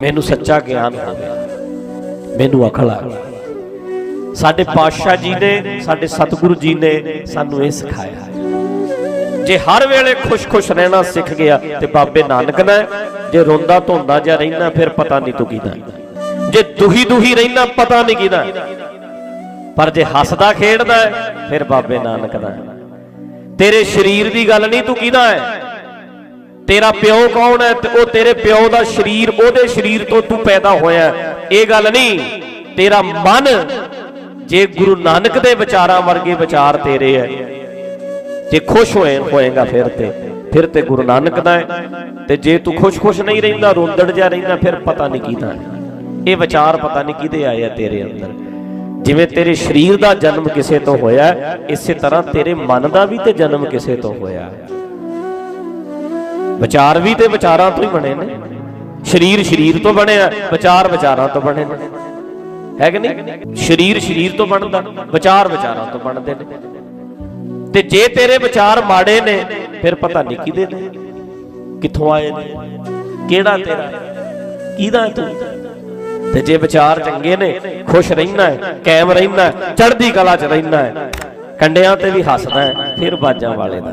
ਮੈਨੂੰ ਸੱਚਾ ਗਿਆਨ ਹੋਵੇ ਮੈਨੂੰ ਅਕਲ ਆ ਸਾਡੇ ਪਾਤਸ਼ਾਹ ਜੀ ਨੇ, ਸਾਡੇ ਸਤਿਗੁਰੂ ਜੀ ਨੇ ਸਾਨੂੰ ਇਹ ਸਿਖਾਇਆ ਜੇ ਹਰ ਵੇਲੇ ਖੁਸ਼-ਖੁਸ਼ ਰਹਿਣਾ ਸਿੱਖ ਗਿਆ ਤੇ ਬਾਬੇ ਨਾਨਕ ਨੇ ਜੇ ਰੋਂਦਾ ਧੋਂਦਾ ਜਾਂ ਰਹਿਣਾ, ਫਿਰ ਪਤਾ ਨਹੀਂ ਤੂੰ ਕਿਹਦਾ ਜੇ ਦੁਖੀ ਦੁਖੀ ਰਹਿਣਾ, ਪਤਾ ਨਹੀਂ ਕਿਹਦਾ ਪਰ ਜੇ ਹੱਸਦਾ, ਖੇਡਦਾ ਫਿਰ ਬਾਬੇ ਨਾਨਕ ਦਾ ਤੇਰੇ ਸਰੀਰ ਦੀ ਗੱਲ ਨਹੀਂ ਤੂੰ ਕਿਹਦਾ ਹੈ? ਤੇਰਾ ਪਿਓ ਕੌਣ ਹੈ? ਤੇ ਉਹ ਤੇਰੇ ਪਿਓ ਦਾ ਸਰੀਰ, ਉਹਦੇ ਸਰੀਰ ਤੋਂ ਤੂੰ ਪੈਦਾ ਹੋਇਆ ਇਹ ਗੱਲ ਨਹੀਂ। ਤੇਰਾ ਮਨ ਜੇ ਗੁਰੂ ਨਾਨਕ ਦੇ ਵਿਚਾਰਾਂ ਵਰਗੇ ਵਿਚਾਰ ਤੇਰੇ ਹੈ, ਜੇ ਖੁਸ਼ ਹੋਏ, ਹੋਏਗਾ ਫਿਰ ਤੇ। ਫਿਰ ਤੇ ਗੁਰੂ ਨਾਨਕ ਦਾ ਤੇ ਜੇ ਤੂੰ ਖੁਸ਼-ਖੁਸ਼ ਨਹੀਂ ਰਹਿੰਦਾ, ਰੋਂਦੜ ਜਾ ਰਹਿੰਦਾ, ਫਿਰ ਪਤਾ ਨਹੀਂ ਕਿਹਦਾ ਇਹ ਵਿਚਾਰ ਪਤਾ ਨਹੀਂ ਕਿਹਦੇ ਆਏ ਆ ਤੇਰੇ ਅੰਦਰ। ਜਿਵੇਂ ਤੇਰੇ ਸਰੀਰ ਦਾ ਜਨਮ ਕਿਸੇ ਤੋਂ ਹੋਇਆ, ਇਸੇ ਤਰ੍ਹਾਂ ਤੇਰੇ ਮਨ ਦਾ ਵੀ ਤੇ ਜਨਮ ਕਿਸੇ ਤੋਂ ਹੋਇਆ। ਵਿਚਾਰ ਵੀ ਤੇ ਵਿਚਾਰਾਂ ਤੋਂ ਹੀ ਬਣੇ ਨੇ। ਸਰੀਰ ਸਰੀਰ ਤੋਂ ਬਣਿਆ, ਵਿਚਾਰ ਵਿਚਾਰਾਂ ਤੋਂ ਬਣੇ ਨੇ। ਹੈ ਕਿ ਨਹੀਂ? ਸਰੀਰ ਸਰੀਰ ਤੋਂ ਬਣਦਾ, ਵਿਚਾਰ ਵਿਚਾਰਾਂ ਤੋਂ ਬਣਦੇ ਨੇ। ਤੇ ਜੇ ਤੇਰੇ ਵਿਚਾਰ ਮਾੜੇ ਨੇ, ਫਿਰ ਪਤਾ ਨਹੀਂ ਕਿਹਦੇ ਨੇ। ਕਿੱਥੋਂ ਆਏ ਨੇ? ਕਿਹੜਾ ਤੇਰਾ ਕਿਹਦਾ ਤੂੰ? ਤੇ ਜੇ ਵਿਚਾਰ ਚੰਗੇ ਨੇ, ਖੁਸ਼ ਰਹਿਣਾ ਹੈ, ਕਾਇਮ ਰਹਿਣਾ ਹੈ, ਚੜ੍ਹਦੀ ਕਲਾ 'ਚ ਰਹਿਣਾ ਹੈ, ਕੰਡਿਆਂ ਤੇ ਵੀ ਹੱਸਦਾ ਹੈ, ਫਿਰ ਬਾਜਾਂ ਵਾਲੇ ਦਾ